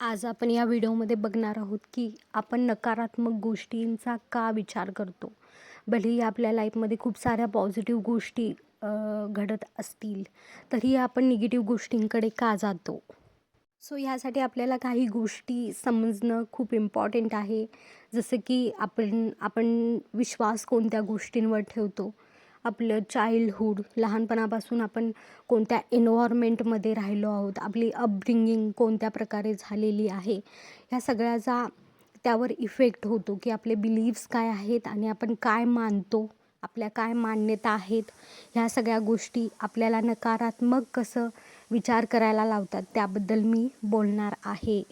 आज आपण या व्हिडिओमध्ये बघणार आहोत की आपण नकारात्मक गोष्टींचा का विचार करतो? भलेही आपल्या लाईफमध्ये खूप साऱ्या पॉझिटिव्ह गोष्टी घडत असतील तरी आपण निगेटिव्ह गोष्टींकडे का जातो? सो ह्यासाठी आपल्याला काही गोष्टी समजणं खूप इम्पॉर्टंट आहे. जसं की आपण आपण विश्वास कोणत्या गोष्टींवर ठेवतो? आपलं चाइल्डहूड लहानपणापासून आपण कोणत्या एन्व्हायरमेंटमध्ये राहिलो आहोत आपली अपब्रिंगिंग कोणत्या प्रकारे झालेली आहे ह्या सगळ्याचा त्यावर इफेक्ट होतो की आपले बिलीव्स काय आहेत आणि आपण काय मानतो आपल्या काय मान्यता आहेत ह्या सगळ्या गोष्टी आपल्याला नकारात्मक कसं विचार करायला लावतात त्याबद्दल मी बोलणार आहे.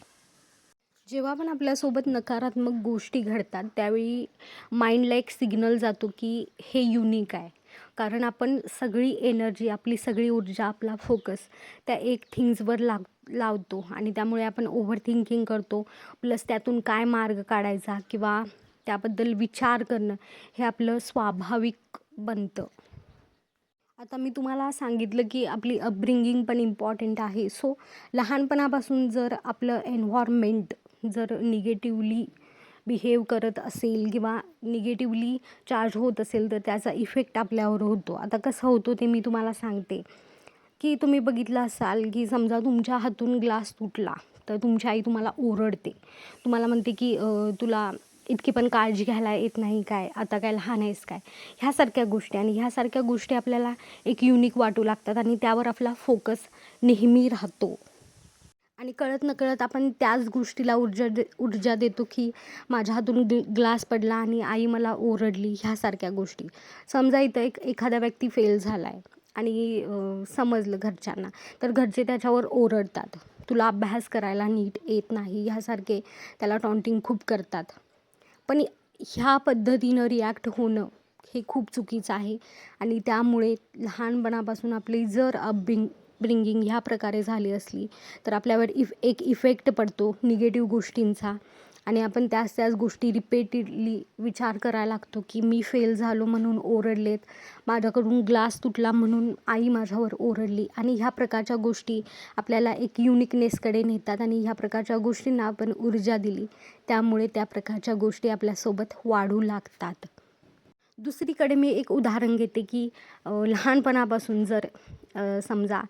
जेव्हा पण आपल्यासोबत नकारात्मक गोष्टी घडतात त्यावेळी माइंडला एक सिग्नल जातो की हे युनिक आहे. कारण आपण सगळी एनर्जी आपली सगळी ऊर्जा आपला फोकस त्या एक थिंग्सवर लाग लावतो. आणि त्यामुळे आपण ओव्हर थिंकिंग करतो. प्लस त्यातून काय मार्ग काढायचा किंवा त्याबद्दल विचार करणं हे आपलं स्वाभाविक बनतं. आता मी तुम्हाला सांगितलं की आपली अपब्रिंगिंग पण इम्पॉर्टंट आहे. सो लहानपणापासून जर आपलं एन्व्हायरमेंट जर निगेटिवली बिहेव करत असेल किंवा निगेटिवली चार्ज होत असेल तर त्याचा इफेक्ट आपल्यावर होतो. आता कसं होतो ते मी तुम्हाला सांगते. की तुम्ही बघितलं असाल की समजा तुमच्या हातून ग्लास तुटला तर तुमची आई तुम्हाला ओरडते. तुम्हाला म्हणते की तुला इतकी पण काळजी घ्यायला येत नाही काय? आता काय लहान आहेस काय? ह्यासारख्या गोष्टी आणि ह्यासारख्या गोष्टी आपल्याला एक युनिक वाटू लागतात आणि त्यावर आपला फोकस नेहमी राहतो. आणि कळत नकळत आपण त्याच गोष्टीला ऊर्जा दे ऊर्जा देतो की माझ्या हातून ग्ल ग्लास पडला आणि आई मला ओरडली ह्यासारख्या गोष्टी. समजा इथं एक एखादा व्यक्ती फेल झाला आहे आणि समजलं घरच्यांना तर घरचे त्याच्यावर ओरडतात. तुला अभ्यास करायला नीट येत नाही ह्यासारखे त्याला टॉन्टिंग खूप करतात. पण ह्या पद्धतीनं रिॲक्ट होणं हे खूप चुकीचं आहे. आणि त्यामुळे लहानपणापासून आपली जर अपबिंग ब्रिंगिंग ह्या प्रकारे झाली असली तर आपल्यावर इफ एक इफेक्ट पडतो निगेटिव्ह गोष्टींचा. आणि आपण त्याच त्याच गोष्टी रिपेटेडली विचार करायला लागतो की मी फेल झालो म्हणून ओरडलेत माझ्याकडून ग्लास तुटला म्हणून आई माझ्यावर ओरडली. आणि ह्या प्रकारच्या गोष्टी आपल्याला एक युनिकनेसकडे नेतात आणि ह्या प्रकारच्या गोष्टींना आपण ऊर्जा दिली. त्यामुळे त्या प्रकारच्या गोष्टी आपल्यासोबत वाढू लागतात. दुसरीकडे मी एक उदाहरण घेते की लहानपणापासून जर समजा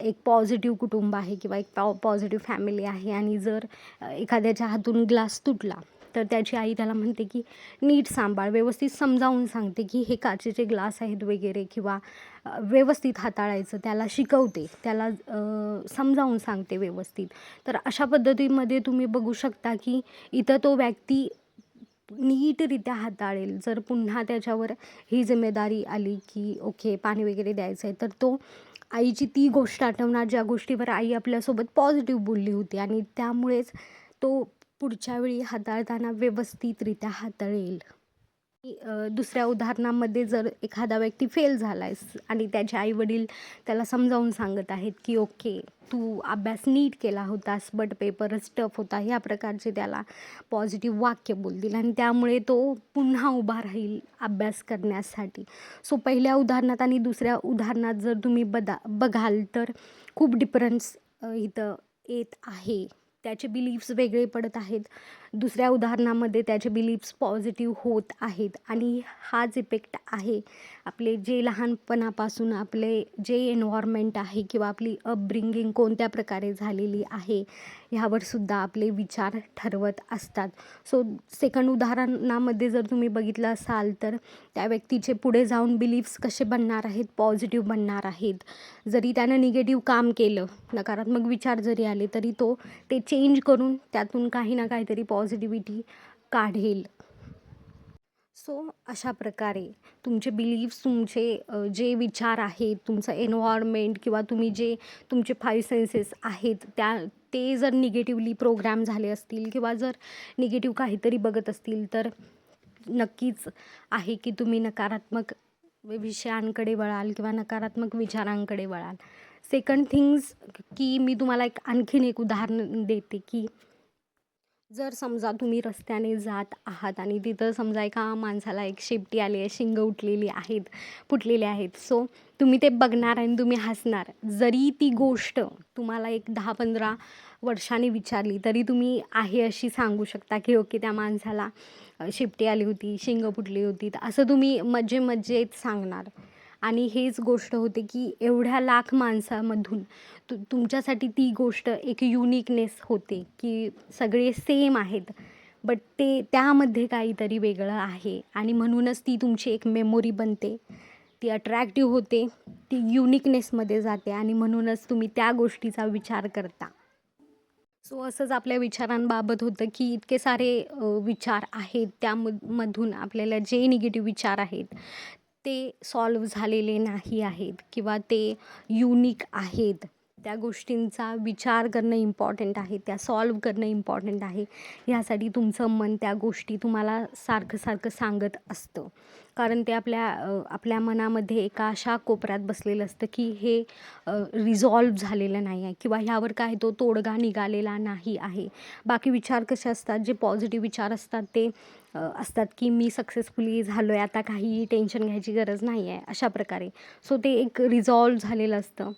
एक पॉझिटिव्ह कुटुंब आहे किंवा एक पॉ पॉझिटिव्ह फॅमिली आहे आणि जर एखाद्याच्या हातून ग्लास तुटला तर त्याची आई त्याला म्हणते की नीट सांभाळ व्यवस्थित समजावून सांगते की हे काचेचे ग्लास आहेत वगैरे किंवा व्यवस्थित हाताळायचं त्याला शिकवते त्याला समजावून सांगते व्यवस्थित. तर अशा पद्धतीमध्ये तुम्ही बघू शकता की इथं तो व्यक्ती नीटरित्या हाताळेल. जर पुन्हा त्याच्यावर ही जिम्मेदारी आली की ओके पाणी वगैरे द्यायचं आहे तर तो आईची ती गोष्ट आठवणार ज्या गोष्टीवर आई आपल्यासोबत पॉझिटिव्ह बोलली होती. आणि त्यामुळेच तो पुढच्या वेळी हाताळताना व्यवस्थितरित्या हाताळेल. दुसऱ्या उदाहरणामध्ये जर एखादा व्यक्ती फेल झाला आहे आणि त्याचे आईवडील त्याला समजावून सांगत आहेत की ओके तू अभ्यास नीट केला होतास बट पेपरच टफ होता ह्या प्रकारचे त्याला पॉझिटिव्ह वाक्य बोलतील आणि त्यामुळे तो पुन्हा उभा राहील अभ्यास करण्यासाठी. सो पहिल्या उदाहरणात आणि दुसऱ्या उदाहरणात जर तुम्ही बदा बघाल तर खूप डिफरन्स इथं येत आहे. त्याचे बिलीफ्स वेगळे पडत आहेत. दुसऱ्या उदाहरणामध्ये त्याचे बिलीफ्स पॉझिटिव्ह होत आहेत. आणि हाच इफेक्ट आहे. आपले जे लहानपणापासून आपले जे एन्व्हायरमेंट आहे किंवा आपली अपब्रिंगिंग कोणत्या प्रकारे झालेली आहे ह्यावर सुद्धा आपले विचार ठरवत असतात. सो सेकंड उदाहरणामध्ये जर तुम्ही बघितलं असाल तर त्या व्यक्तीचे पुढे जाऊन बिलीफ्स कसे बनणार आहेत पॉझिटिव्ह बनणार आहेत. जरी त्यानं निगेटिव्ह काम केलं नकारात्मक विचार जरी आले तरी तो ते चेंज चेंज करून त्यातून काही ना काहीतरी पॉझिटिव्हिटी काढेल. सो अशा प्रकारे तुमचे बिलीव्स तुमचे जे विचार आहेत तुमचं एन्व्हायरमेंट किंवा तुम्ही जे तुमचे फाईव्ह सेन्सेस आहेत त्या ते जर निगेटिवली प्रोग्राम झाले असतील किंवा जर निगेटिव्ह काहीतरी बघत असतील तर नक्कीच आहे की तुम्ही नकारात्मक विषयांकडे वळाल किंवा नकारात्मक विचारांकडे वळाल. सेकंड थिंग्स की मी तुम्हाला एक आणखीन एक उदाहरण देते की जर समजा तुम्ही रस्त्याने जात आहात आणि तिथं समजा एका माणसाला एक शेपटी आली आहे शिंग उठलेली आहेत फुटलेली आहेत सो तुम्ही ते बघणार आणि तुम्ही हसणार. जरी ती गोष्ट तुम्हाला एक दहा पंधरा वर्षाने विचारली तरी तुम्ही आहे अशी सांगू शकता की ओके त्या माणसाला शेपटी आली होती शिंग फुटली होती. असं तुम्ही मजे मजेत सांगणार. आणि हेच गोष्ट होते की एवढ्या लाख माणसामधून तु तुमच्यासाठी ती गोष्ट एक युनिकनेस होते की सगळे सेम आहेत. बट ते त्यामध्ये काहीतरी वेगळं आहे. आणि म्हणूनच ती तुमची एक मेमोरी बनते. ती अट्रॅक्टिव्ह होते. ती युनिकनेसमध्ये जाते. आणि म्हणूनच तुम्ही त्या गोष्टीचा विचार करता. सो असंच आपल्या विचारांबाबत होतं की इतके सारे विचार आहेत. त्यामधून मधून आपल्याला जे निगेटिव्ह विचार आहेत ते सॉल्व झालेले नाही आहेत किंवा ते युनिक आहेत. त्या गोष्टींचा विचार करणं इम्पॉर्टंट आहे त्या सॉल्व करणं इम्पॉर्टंट आहे. ह्यासाठी तुमचं मन त्या गोष्टी तुम्हाला सारखं सारखं सांगत असतं. कारण ते आपल्या आपल्या मनामध्ये एका अशा कोपऱ्यात बसलेलं असतं की हे रिझॉल्व झालेलं नाही आहे किंवा ह्यावर काय तो तोडगा निघालेला नाही आहे. बाकी विचार कसे असतात? जे पॉझिटिव्ह विचार असतात ते असतात की मी सक्सेसफुली झालो आहे आता काही टेन्शन घ्यायची गरज नाही आहे अशा प्रकारे. सो ते एक रिझॉल्व झालेलं असतं.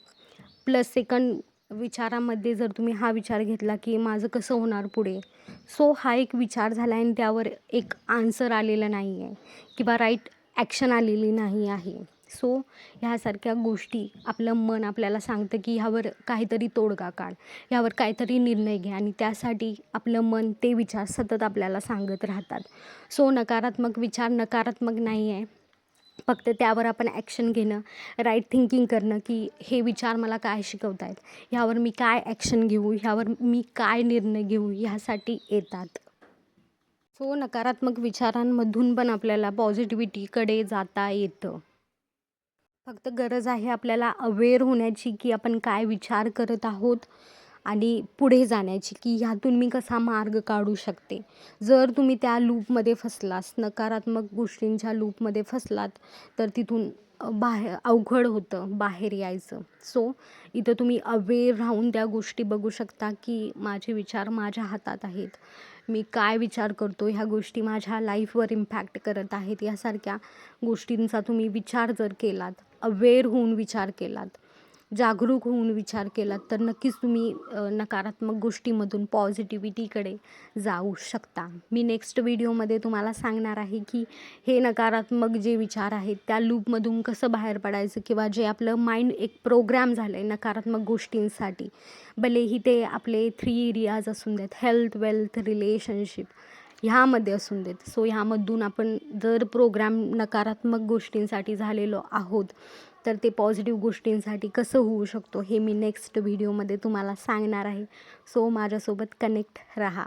प्लस सेकंड विचारामध्ये जर तुम्ही हा विचार घेतला की माझं कसं होणार पुढे? सो हा एक विचार झाला आहे आणि त्यावर एक आन्सर आलेला नाही आहे किंवा राईट ॲक्शन आलेली नाही आहे. सो ह्यासारख्या गोष्टी आपलं मन आपल्याला सांगतं की ह्यावर काहीतरी तोडगा काढ. ह्यावर काहीतरी निर्णय घ्या आणि त्यासाठी आपलं मन ते विचार सतत आपल्याला सांगत राहतात. सो नकारात्मक विचार नकारात्मक नाही आहे फक्त त्यावर आपण ॲक्शन घेणं राईट थिंकिंग करणं की हे विचार मला काय शिकवत आहेत ह्यावर मी काय ॲक्शन घेऊ? ह्यावर मी काय निर्णय घेऊ? ह्यासाठी येतात. सो नकारात्मक विचारांमधून पण आपल्याला पॉझिटिव्हिटीकडे जाता येतं. फक्त गरज आहे आपल्याला अवेअर होण्याची की आपण काय विचार करत आहोत. आणि पुढे जाण्याची की ह्यातून मी कसा मार्ग काढू शकते? जर तुम्ही त्या लूपमध्ये फसलास नकारात्मक गोष्टींच्या लूपमध्ये फसलात तर तिथून बाहेर अवघड होतं बाहेर यायचं. सो इथं तुम्ही अवेअर राहून त्या गोष्टी बघू शकता की माझे विचार माझ्या हातात आहेत. मी काय विचार करतो ह्या गोष्टी माझ्या लाईफवर इम्पॅक्ट करत आहेत यासारख्या गोष्टींचा तुम्ही विचार जर केलात अवेअर होऊन विचार केलात जागरूक होऊन विचार केलात तर नक्कीच तुम्ही नकारात्मक गोष्टीमधून पॉझिटिव्हिटीकडे जाऊ शकता. मी नेक्स्ट व्हिडिओमध्ये तुम्हाला सांगणार आहे की हे नकारात्मक जे विचार आहेत त्या लूपमधून कसं बाहेर पडायचं किंवा जे आपलं माइंड एक प्रोग्राम झालं आहे नकारात्मक गोष्टींसाठी. भलेही ते आपले थ्री एरियाज असून देत हेल्थ वेल्थ रिलेशनशिप ह्यामध्ये असून देत. सो ह्यामधून आपण जर प्रोग्राम नकारात्मक गोष्टींसाठी झालेलो आहोत तर ते पॉझिटिव्ह गोष्टींसाठी कसं होऊ शकतो हे मी नेक्स्ट व्हिडिओमध्ये तुम्हाला सांगणार आहे. सो माझ्यासोबत कनेक्ट राहा.